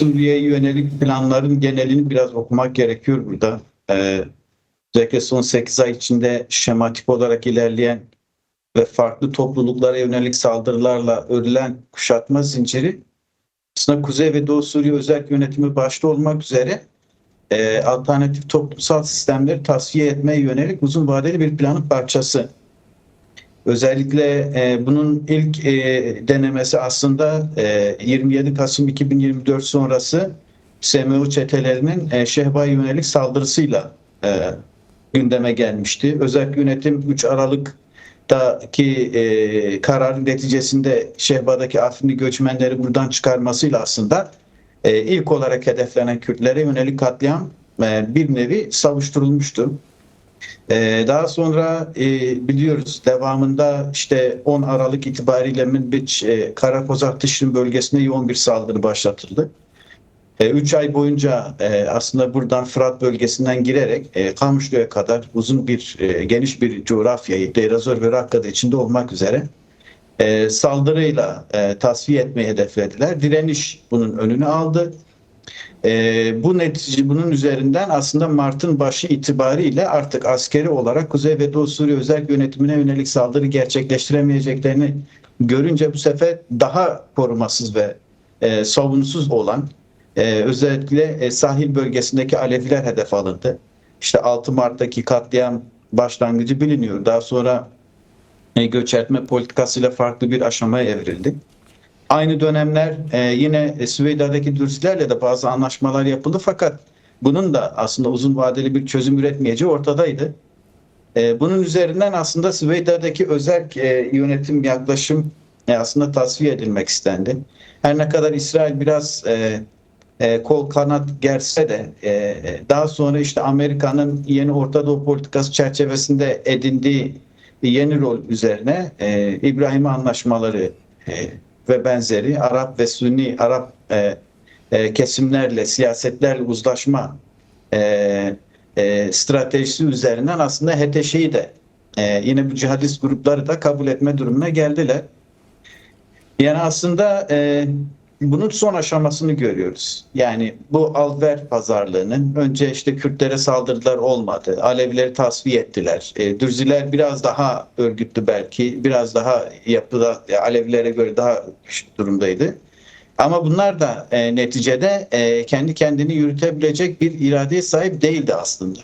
Suriye'ye yönelik planların genelini biraz okumak gerekiyor burada. Ee, özellikle son 8 ay içinde şematik olarak ilerleyen ve farklı topluluklara yönelik saldırılarla örülen kuşatma zinciri aslında Kuzey ve Doğu Suriye özel yönetimi başta olmak üzere e, alternatif toplumsal sistemleri tasfiye etmeye yönelik uzun vadeli bir planın parçası. Özellikle e, bunun ilk e, denemesi aslında e, 27 Kasım 2024 sonrası SMO çetelerinin e, Şehba'ya yönelik saldırısıyla e, gündeme gelmişti. Özel yönetim 3 Aralık'taki e, kararın neticesinde Şehba'daki Afrinli göçmenleri buradan çıkarmasıyla aslında e, ilk olarak hedeflenen Kürtlere yönelik katliam e, bir nevi savuşturulmuştu. Ee, daha sonra e, biliyoruz devamında işte 10 Aralık itibariyle Minbiç e, Karakozak Tışrin bölgesine yoğun bir saldırı başlatıldı. 3 ay boyunca e, aslında buradan Fırat bölgesinden girerek e, Kamışlı'ya kadar uzun bir e, geniş bir coğrafyayı Deyrazor ve Rakka'da içinde olmak üzere e, saldırıyla e, tasfiye etmeyi hedeflediler. Direniş bunun önünü aldı. E, bu netice bunun üzerinden aslında Mart'ın başı itibariyle artık askeri olarak Kuzey ve Doğu Suriye özel yönetimine yönelik saldırı gerçekleştiremeyeceklerini görünce bu sefer daha korumasız ve e, savunsuz olan e, özellikle e, sahil bölgesindeki Aleviler hedef alındı. İşte 6 Mart'taki katliam başlangıcı biliniyor. Daha sonra e, göçertme politikasıyla farklı bir aşamaya evrildi. Aynı dönemler e, yine Süveyda'daki Dürzilerle de bazı anlaşmalar yapıldı fakat bunun da aslında uzun vadeli bir çözüm üretmeyeceği ortadaydı. E, bunun üzerinden aslında Süveyda'daki özel e, yönetim yaklaşım e, aslında tasfiye edilmek istendi. Her ne kadar İsrail biraz e, e, kol kanat gerse de e, daha sonra işte Amerika'nın yeni Orta Doğu politikası çerçevesinde edindiği yeni rol üzerine e, İbrahim anlaşmaları e, ve benzeri Arap ve Sünni Arap e, e, kesimlerle, siyasetlerle uzlaşma e, e, stratejisi üzerinden aslında HTŞ'yi de e, yine bu cihadist grupları da kabul etme durumuna geldiler. Yani aslında e, bunun son aşamasını görüyoruz. Yani bu alver pazarlığının önce işte Kürtlere saldırılar olmadı. Alevileri tasfiye ettiler. E, Dürziler biraz daha örgütlü belki. Biraz daha yapıda e, Alevilere göre daha güçlü durumdaydı. Ama bunlar da e, neticede e, kendi kendini yürütebilecek bir iradeye sahip değildi aslında.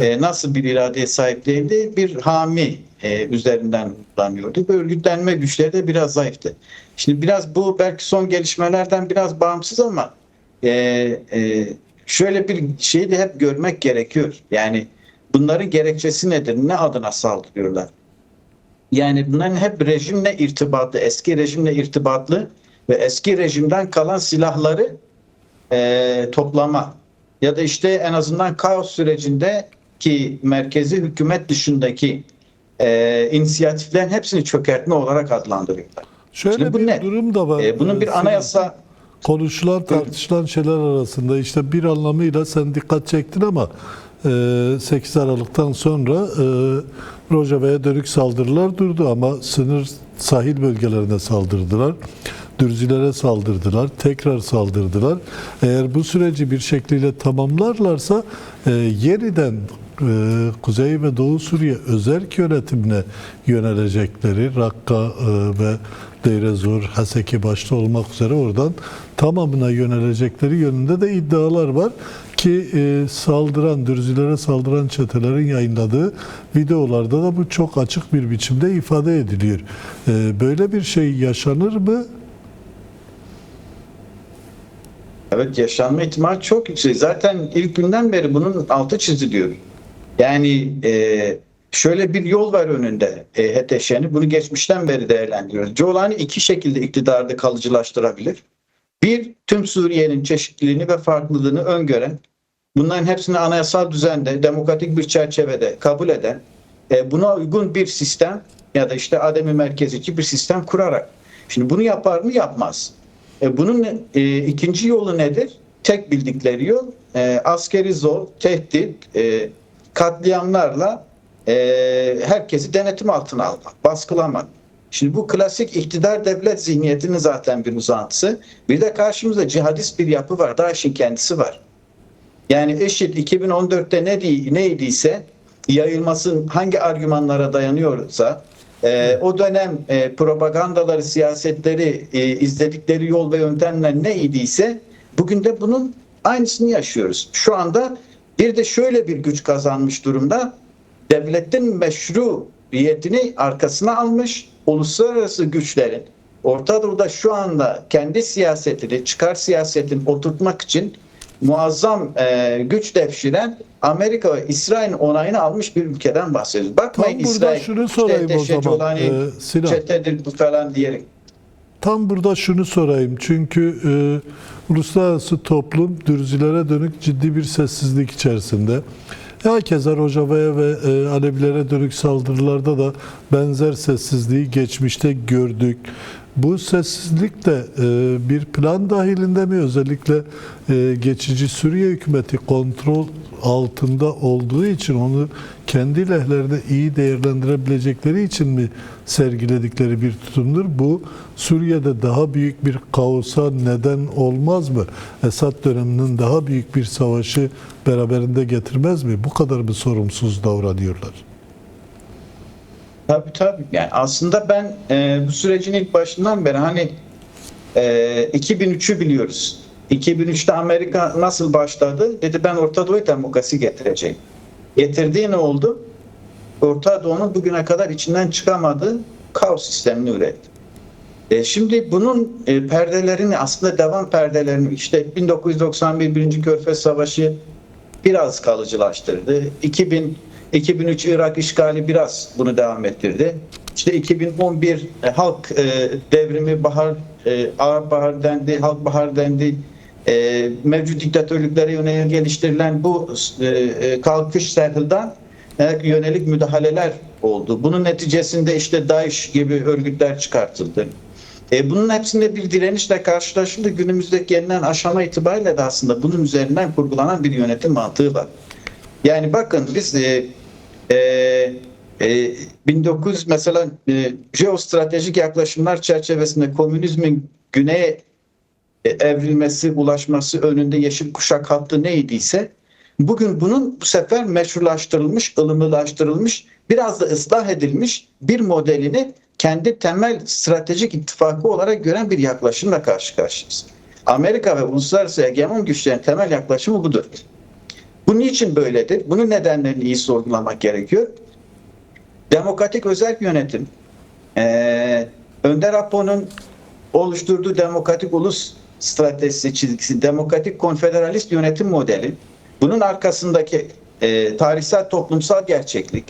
E, nasıl bir iradeye sahip değildi? Bir hami e, üzerinden kullanıyordu. Bu örgütlenme güçleri de biraz zayıftı. Şimdi biraz bu belki son gelişmelerden biraz bağımsız ama e, e, şöyle bir şeyi de hep görmek gerekiyor. Yani bunların gerekçesi nedir? Ne adına saldırıyorlar? Yani bunların hep rejimle irtibatlı, eski rejimle irtibatlı ve eski rejimden kalan silahları e, toplama ya da işte en azından kaos sürecinde ki merkezi hükümet dışındaki e, inisiyatiflerin hepsini çökertme olarak adlandırıyorlar. Şöyle Şimdi bu bir ne? durum da var. E, bunun Ee, bir anayasa konuşulan tartışılan şeyler arasında işte bir anlamıyla sen dikkat çektin ama e, 8 Aralık'tan sonra e, Rojava'ya dönük saldırılar durdu ama sınır sahil bölgelerine saldırdılar. Dürzilere saldırdılar, tekrar saldırdılar. Eğer bu süreci bir şekliyle tamamlarlarsa e, yeniden e, Kuzey ve Doğu Suriye özerk yönetimine yönelecekleri Rakka e, ve Deirezor, Haseki başta olmak üzere oradan tamamına yönelecekleri yönünde de iddialar var ki e, saldıran, dürzilere saldıran çetelerin yayınladığı videolarda da bu çok açık bir biçimde ifade ediliyor. E, böyle bir şey yaşanır mı? Evet yaşanma ihtimali çok yüksek. Zaten ilk günden beri bunun altı çiziliyor. Yani e, şöyle bir yol var önünde e, HTŞ'nin. Bunu geçmişten beri değerlendiriyoruz. Colani iki şekilde iktidarda kalıcılaştırabilir. Bir, tüm Suriye'nin çeşitliliğini ve farklılığını öngören, bunların hepsini anayasal düzende, demokratik bir çerçevede kabul eden, e, buna uygun bir sistem ya da işte ademi merkezici bir sistem kurarak. Şimdi bunu yapar mı? Yapmaz. E, bunun e, ikinci yolu nedir? Tek bildikleri yol e, askeri zor, tehdit, e, katliamlarla e, herkesi denetim altına almak, baskılamak. Şimdi bu klasik iktidar devlet zihniyetinin zaten bir uzantısı. Bir de karşımızda cihadist bir yapı var. DAEŞ'in kendisi var. Yani IŞİD 2014'te ne di- neydiyse yayılması hangi argümanlara dayanıyorsa e, o dönem e, propagandaları, siyasetleri, e, izledikleri yol ve yöntemler ne idiyse bugün de bunun aynısını yaşıyoruz. Şu anda bir de şöyle bir güç kazanmış durumda. Devletin meşruiyetini arkasına almış uluslararası güçlerin Orta Doğu'da şu anda kendi siyasetini, çıkar siyasetini oturtmak için muazzam e, güç devşiren Amerika ve İsrail'in onayını almış bir ülkeden bahsediyoruz. Bakmayın Tam İsrail şunu sorayım o teşekkür zaman, olan e, Sinan. çetedir bu falan diyerek. Tam burada şunu sorayım. Çünkü e, uluslararası toplum dürzülere dönük ciddi bir sessizlik içerisinde. Hakeza Rojava'ya ve e, Alevilere dönük saldırılarda da benzer sessizliği geçmişte gördük. Bu sessizlik de e, bir plan dahilinde mi özellikle e, geçici Suriye hükümeti kontrol altında olduğu için onu kendi lehlerine iyi değerlendirebilecekleri için mi sergiledikleri bir tutumdur? Bu Suriye'de daha büyük bir kaosa neden olmaz mı? Esad döneminin daha büyük bir savaşı beraberinde getirmez mi? Bu kadar mı sorumsuz davranıyorlar? Tabii tabii. Yani aslında ben e, bu sürecin ilk başından beri hani e, 2003'ü biliyoruz. 2003'te Amerika nasıl başladı? Dedi ben Orta Doğu demokrasi getireceğim. Getirdiği ne oldu? Orta Doğu'nun bugüne kadar içinden çıkamadığı kaos sistemini üretti. E, şimdi bunun e, perdelerini aslında devam perdelerini işte 1991 Birinci Körfez Savaşı biraz kalıcılaştırdı. 2000 2003 Irak işgali biraz bunu devam ettirdi. İşte 2011 e, halk e, devrimi bahar e, ağır bahar dendi, halk bahar dendi. E, mevcut diktatörlüklere yönelik geliştirilen bu e, e, kalkış serhilden e, yönelik müdahaleler oldu. Bunun neticesinde işte DAEŞ gibi örgütler çıkartıldı. E, bunun hepsinde bir direnişle karşılaşıldı. Günümüzdeki gelinen aşama itibariyle de aslında bunun üzerinden kurgulanan bir yönetim mantığı var. Yani bakın biz e, e, e, 1900 mesela e, jeostratejik yaklaşımlar çerçevesinde komünizmin güneye e, evrilmesi, ulaşması önünde yeşil kuşak hattı neydiyse bugün bunun bu sefer meşrulaştırılmış, ılımlılaştırılmış, biraz da ıslah edilmiş bir modelini kendi temel stratejik ittifakı olarak gören bir yaklaşımla karşı karşıyayız. Amerika ve uluslararası egemen güçlerin temel yaklaşımı budur. Bu niçin böyledir? Bunun nedenlerini iyi sorgulamak gerekiyor. Demokratik özel yönetim, eee Önder Apo'nun oluşturduğu demokratik ulus stratejisi çizgisi, demokratik konfederalist yönetim modeli, bunun arkasındaki e, tarihsel toplumsal gerçeklik,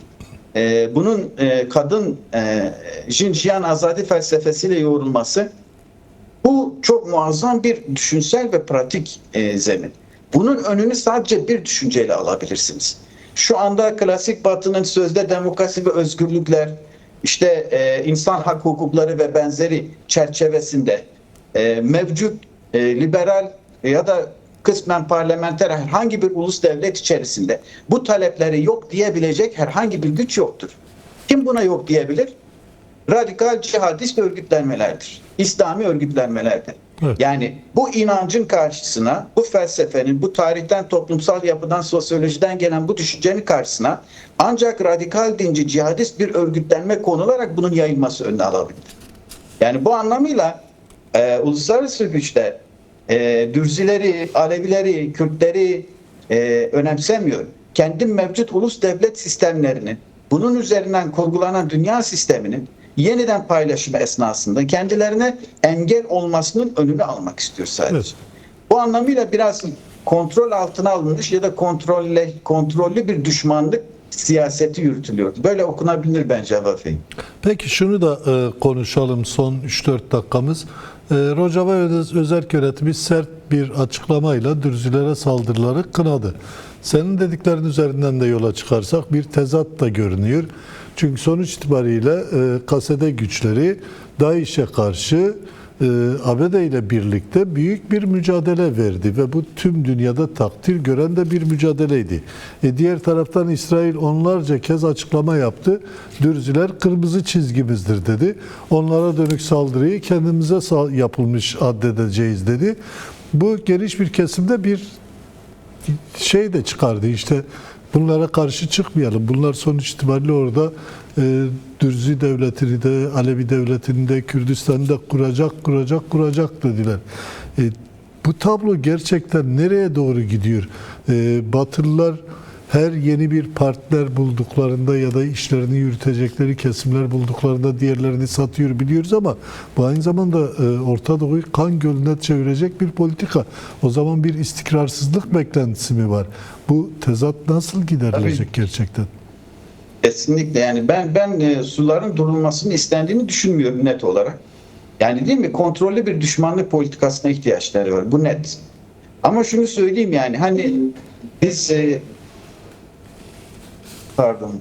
e, bunun e, kadın e, Jinjiyan azadi felsefesiyle yoğrulması, bu çok muazzam bir düşünsel ve pratik e, zemin. Bunun önünü sadece bir düşünceyle alabilirsiniz. Şu anda klasik batının sözde demokrasi ve özgürlükler, işte e, insan hak hukukları ve benzeri çerçevesinde e, mevcut e, liberal ya da kısmen parlamenter herhangi bir ulus devlet içerisinde bu talepleri yok diyebilecek herhangi bir güç yoktur. Kim buna yok diyebilir? Radikal cihadist örgütlenmelerdir. İslami örgütlenmelerdir. Yani bu inancın karşısına, bu felsefenin, bu tarihten, toplumsal yapıdan, sosyolojiden gelen bu düşüncenin karşısına ancak radikal dinci, cihadist bir örgütlenme konularak bunun yayılması önüne alabilir. Yani bu anlamıyla e, uluslararası güçler e, Dürzileri, Alevileri, Kürtleri e, önemsemiyor. Kendi mevcut ulus devlet sistemlerinin bunun üzerinden kurgulanan dünya sisteminin yeniden paylaşımı esnasında kendilerine engel olmasının önünü almak istiyor sadece. Evet. Bu anlamıyla biraz kontrol altına alınmış ya da kontrolle, kontrollü bir düşmanlık siyaseti yürütülüyor. Böyle okunabilir bence Vafey. Peki şunu da e, konuşalım son 3-4 dakikamız. E, Rojava Öz- Özerk Yönetimi sert bir açıklamayla Dürzülere saldırıları kınadı. Senin dediklerin üzerinden de yola çıkarsak bir tezat da görünüyor. Çünkü sonuç itibariyle e, kasede güçleri DAEŞ'e karşı ABD ile birlikte büyük bir mücadele verdi ve bu tüm dünyada takdir gören de bir mücadeleydi. E, diğer taraftan İsrail onlarca kez açıklama yaptı. Dürziler kırmızı çizgimizdir dedi. Onlara dönük saldırıyı kendimize yapılmış addedeceğiz dedi. Bu geniş bir kesimde bir şey de çıkardı işte bunlara karşı çıkmayalım. Bunlar sonuç itibariyle orada e, Dürzi devletini de Alevi devletini de Kürdistan'ı da kuracak kuracak kuracak dediler. E, bu tablo gerçekten nereye doğru gidiyor? E, Batılılar her yeni bir partner bulduklarında ya da işlerini yürütecekleri kesimler bulduklarında diğerlerini satıyor biliyoruz ama bu aynı zamanda e, Orta Doğu'yu kan gölüne çevirecek bir politika. O zaman bir istikrarsızlık beklentisi mi var? Bu tezat nasıl giderilecek gerçekten? Kesinlikle yani ben ben e, suların durulmasını istendiğini düşünmüyorum net olarak. Yani değil mi? Kontrollü bir düşmanlık politikasına ihtiyaçları var. Bu net. Ama şunu söyleyeyim yani hani biz e, pardon.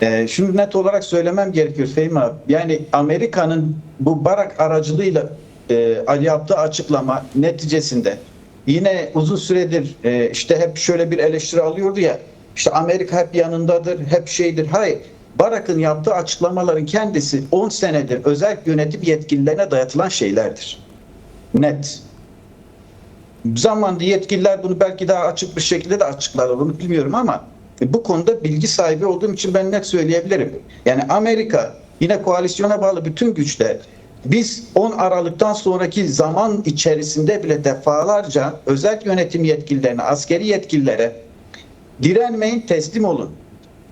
E, şunu net olarak söylemem gerekiyor Fehmi abi. Yani Amerika'nın bu Barak aracılığıyla e, Ali yaptığı açıklama neticesinde yine uzun süredir e, işte hep şöyle bir eleştiri alıyordu ya işte Amerika hep yanındadır, hep şeydir. Hayır. Barak'ın yaptığı açıklamaların kendisi 10 senedir özel yönetim yetkililerine dayatılan şeylerdir. Net. Zamanda yetkililer bunu belki daha açık bir şekilde de açıklarlar onu bilmiyorum ama bu konuda bilgi sahibi olduğum için ben net söyleyebilirim. Yani Amerika yine koalisyona bağlı bütün güçler biz 10 Aralık'tan sonraki zaman içerisinde bile defalarca özel yönetim yetkililerine, askeri yetkililere direnmeyin, teslim olun.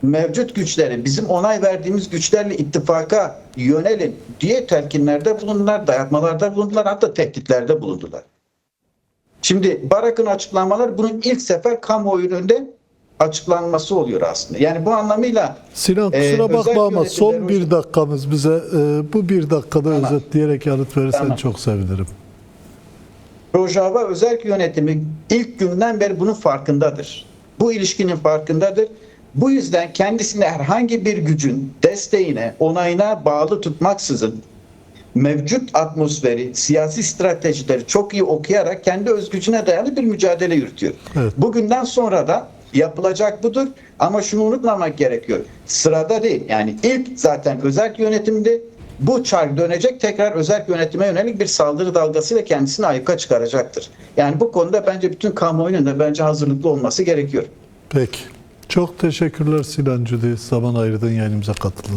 Mevcut güçleri, bizim onay verdiğimiz güçlerle ittifaka yönelin diye telkinlerde bulundular, dayatmalarda bulundular, hatta tehditlerde bulundular. Şimdi Barak'ın açıklamaları bunun ilk sefer kamuoyu önünde açıklanması oluyor aslında. Yani bu anlamıyla Sinan Ee, kusura özel bakma ama son bir dakikamız bize e, bu bir dakikada Tamam. özetleyerek yanıt verirsen Tamam. çok sevinirim. Rojava özel yönetimi ilk günden beri bunun farkındadır. Bu ilişkinin farkındadır. Bu yüzden kendisini herhangi bir gücün desteğine, onayına bağlı tutmaksızın mevcut atmosferi, siyasi stratejileri çok iyi okuyarak kendi özgücüne dayalı bir mücadele yürütüyor. Evet. Bugünden sonra da yapılacak budur ama şunu unutmamak gerekiyor. Sırada değil. Yani ilk zaten özel yönetimdi. Bu çark dönecek tekrar özel yönetime yönelik bir saldırı dalgasıyla kendisini ayyuka çıkaracaktır. Yani bu konuda bence bütün kamuoyunun da bence hazırlıklı olması gerekiyor. Peki. Çok teşekkürler Sinan Cüdi. Zaman ayırdın yayınımıza katıldın.